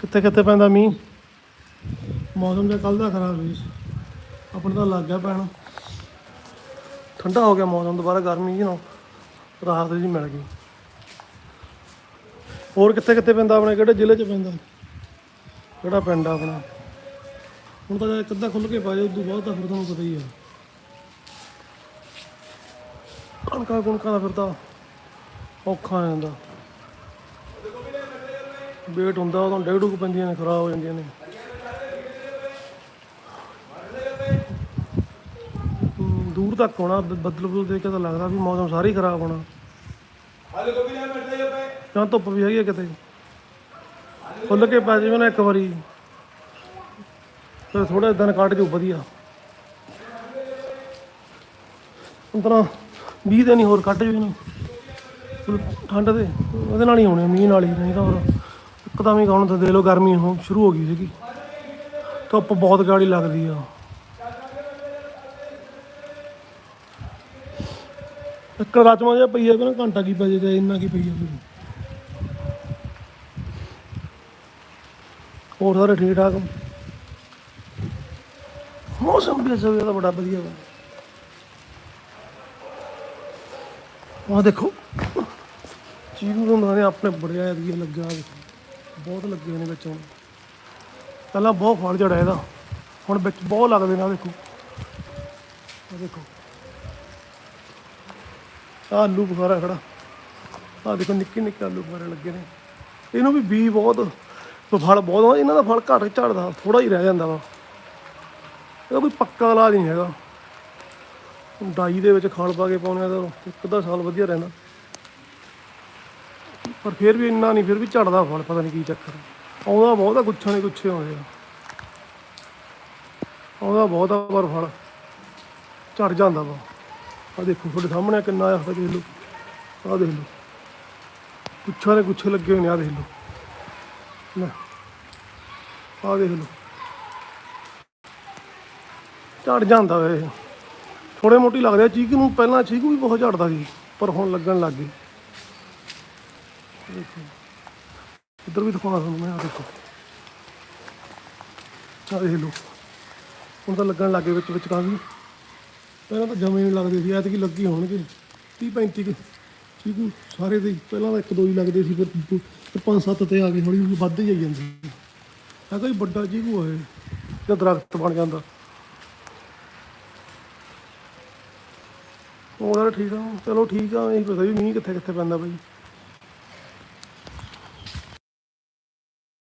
ਕਿੱਥੇ ਕਿੱਥੇ ਪੈਂਦਾ ਮੀਂਹ? ਮੌਸਮ ਜਿਹਾ ਕੱਲ ਦਾ ਖਰਾਬ ਸੀ। ਆਪਣੇ ਤਾਂ ਲੱਗ ਗਿਆ ਪੈਣ। ਠੰਡਾ ਹੋ ਗਿਆ ਮੌਸਮ ਦੁਬਾਰਾ, ਗਰਮੀ ਜੀ ਨਾ ਰਾਹਤ ਜੀ ਮਿਲ ਗਈ। ਹੋਰ ਕਿੱਥੇ ਕਿੱਥੇ ਪੈਂਦਾ ਆਪਣੇ? ਕਿਹੜੇ ਜ਼ਿਲ੍ਹੇ 'ਚ ਪੈਂਦਾ? ਕਿਹੜਾ ਪਿੰਡ ਆ ਆਪਣਾ? ਹੁਣ ਤਾਂ ਇੱਕ ਅੱਧਾ ਖੁੱਲ ਕੇ ਪਾ ਜਾ ਉਦੋਂ ਬਾਅਦ ਤਾਂ ਫਿਰ ਤੁਹਾਨੂੰ ਪਤਾ ਹੀ ਆ। ਕਣਕਾਂ ਕਣਕਾਂ ਦਾ ਫਿਰ ਤਾਂ ਔਖਾ ਹੋ ਜਾਂਦਾ। ਵੇਟ ਹੁੰਦਾ ਉਦੋਂ ਡੇਢ ਕੁ ਪੈਂਦੀਆਂ ਨੇ, ਖਰਾਬ ਹੋ ਜਾਂਦੀਆਂ ਨੇ। ਦੂਰ ਤੱਕ ਹੋਣਾ, ਬ- ਬੱਦਲ ਬੁੱਦਲ ਦੇਖ ਕੇ ਤਾਂ ਲੱਗਦਾ ਵੀ ਮੌਸਮ ਸਾਰੀ ਖਰਾਬ ਹੋਣਾ। ਜਾਂ ਧੁੱਪ ਵੀ ਹੈਗੀ ਆ ਕਿਤੇ। ਖੁੱਲ ਕੇ ਪੈ ਜਾਵੇ ਨਾ ਇੱਕ ਵਾਰੀ, ਫਿਰ ਥੋੜਾ ਦਿਨ ਕੱਢ ਜੂ ਵਧੀਆ। 15 20 ਦਿਨ ਹੀ ਹੋਰ ਕੱਢ ਜੂ ਨਾ ਠੰਡ ਦੇ, ਉਹਦੇ ਨਾਲ ਹੀ ਹੋਣੇ ਮੀਂਹ ਨਾਲ ਹੀ, ਨਹੀਂ ਤਾਂ ਹੋਰ। ਇੱਕਦਮ ਹੀ ਕੌਣ ਤਾਂ ਦੇ ਲੋ ਗਰਮੀ ਹੋ ਸ਼ੁਰੂ ਹੋ ਗਈ ਸੀਗੀ। ਧੁੱਪ ਬਹੁਤ ਗਾੜੀ ਲੱਗਦੀ ਆ। ਇੱਕ ਰਾਜਮਾ ਜਿਹਾ ਪਈ ਆ ਨਾ ਘੰਟਾ ਕੀ ਪੈ ਜੇ ਇੰਨਾ ਕੀ ਪਈ ਆ ਹੋਰ ਸਾਰੇ ਠੀਕ ਠਾਕ ਮੌਸਮ ਵੀ ਇਸ ਵੇਲੇ ਬੜਾ ਵਧੀਆ ਵਾ। ਆਹ ਦੇਖੋ। ਚੀਕੂ ਹੁੰਦਾ ਨੇ ਆਪਣੇ ਬੜਿਆ ਵਧੀਆ ਲੱਗਾ ਬਹੁਤ ਲੱਗੇ ਹੋਏ ਨੇ ਵਿੱਚ। ਹੁਣ ਪਹਿਲਾਂ ਬਹੁਤ ਫਲ ਜੜਾ ਇਹਦਾ। ਹੁਣ ਵਿੱਚ ਬਹੁਤ ਲੱਗਦੇ ਨੇ, ਆਹ ਦੇਖੋ। ਆਹ ਦੇਖੋ। ਆਹ ਆਲੂ ਬੁਖਾਰਾ ਖੜਾ। ਆਹ ਦੇਖੋ, ਨਿੱਕੇ ਨਿੱਕੇ ਆਲੂ ਬੁਖਾਰੇ ਲੱਗੇ ਨੇ। ਇਹਨੂੰ ਵੀ ਬੀ ਬਹੁਤ, ਫਲ ਬਹੁਤ ਆ। ਇਹਨਾਂ ਦਾ ਫਲ ਘੱਟ ਝੜਦਾ ਥੋੜਾ ਹੀ ਰਹਿ ਜਾਂਦਾ ਵਾ। ਇਹਦਾ ਕੋਈ ਪੱਕਾ ਇਲਾਜ ਨਹੀਂ ਹੈਗਾ। ਡਾਈ ਦੇ ਵਿੱਚ ਖਾਲ ਪਾ ਕੇ ਪਾਉਣੇ ਆ ਤਾਂ ਇੱਕ ਅੱਧਾ ਸਾਲ ਵਧੀਆ ਰਹਿੰਦਾ। ਪਰ ਫਿਰ ਵੀ ਇੰਨਾ ਨਹੀਂ, ਫਿਰ ਵੀ ਝੜਦਾ ਫਲ, ਪਤਾ ਨਹੀਂ ਕੀ ਚੱਕਰ। ਆਉਂਦਾ ਬਹੁਤ ਆ ਗੁੱਛਾਂ ਨੇ ਗੁੱਛੇ ਆਉਂਦੇ ਆ। ਆਉਂਦਾ ਬਹੁਤ ਪਰ ਫਲ। ਝੜ ਜਾਂਦਾ ਵਾ। ਆ ਦੇਖੋ, ਤੁਹਾਡੇ ਸਾਹਮਣੇ ਕਿੰਨਾ ਆਇਆ ਹੋਇਆ ਦੇਖ ਲਓ। ਆ ਦੇਖ ਲਓ। ਗੁੱਛਾਂ ਦੇ ਗੁੱਛੇ ਲੱਗੇ ਹੋਏ ਨੇ ਆ ਦੇਖ ਲਓ। ਲੈ ਆ ਦੇਖ ਲਓ। ਝੜ ਜਾਂਦਾ ਵੇ ਥੋੜੇ ਮੋਟੀ ਲੱਗਦੇ ਚੀਕ ਨੂੰ ਪਹਿਲਾਂ, ਚੀਕ ਵੀ ਬਹੁਤ ਝੜਦਾ ਸੀ, ਪਰ ਹੁਣ ਲੱਗਣ ਲੱਗ ਗਈ ਦੇਖੋ ਇੱਧਰ ਵੀ ਦਿਖਾਉਣਾ ਤੁਹਾਨੂੰ ਮੈਂ ਆ ਦੇਖੋ। ਆ ਦੇਖ ਲਓ। ਹੁਣ ਤਾਂ ਲੱਗਣ ਲੱਗੇ ਵਿੱਚ ਵਿੱਚ ਕਾਫੀ। ਪਹਿਲਾਂ ਤਾਂ ਜਮੇ ਨਹੀਂ ਲੱਗਦੇ ਸੀ, ਐਤਕੀ ਲੱਗੀ ਹੋਣਗੇ। 30 35 ਕੁ ਚੀਕੂ ਸਾਰੇ ਦੇ, ਪਹਿਲਾਂ ਤਾਂ ਇੱਕ ਦੋ ਹੀ ਲੱਗਦੇ ਸੀ, ਫਿਰ ਫਿਰ ਪੰਜ ਸੱਤ ਤੇ ਆ ਗਏ, ਹੌਲੀ ਹੌਲੀ ਵੱਧ ਹੀ ਆਈ ਜਾਂਦੇ ਹੈ ਕੋਈ ਵੱਡਾ ਚੀਕੂ ਹੋਏ ਜਾਂ ਦਰਖਤ ਬਣ ਜਾਂਦਾ ਹੋਰ ਠੀਕ ਆ, ਚਲੋ ਠੀਕ ਆ ਇਹ ਪਤਾ ਵੀ ਮੀਂਹ ਕਿੱਥੇ ਕਿੱਥੇ ਪੈਂਦਾ ਬਾਈ।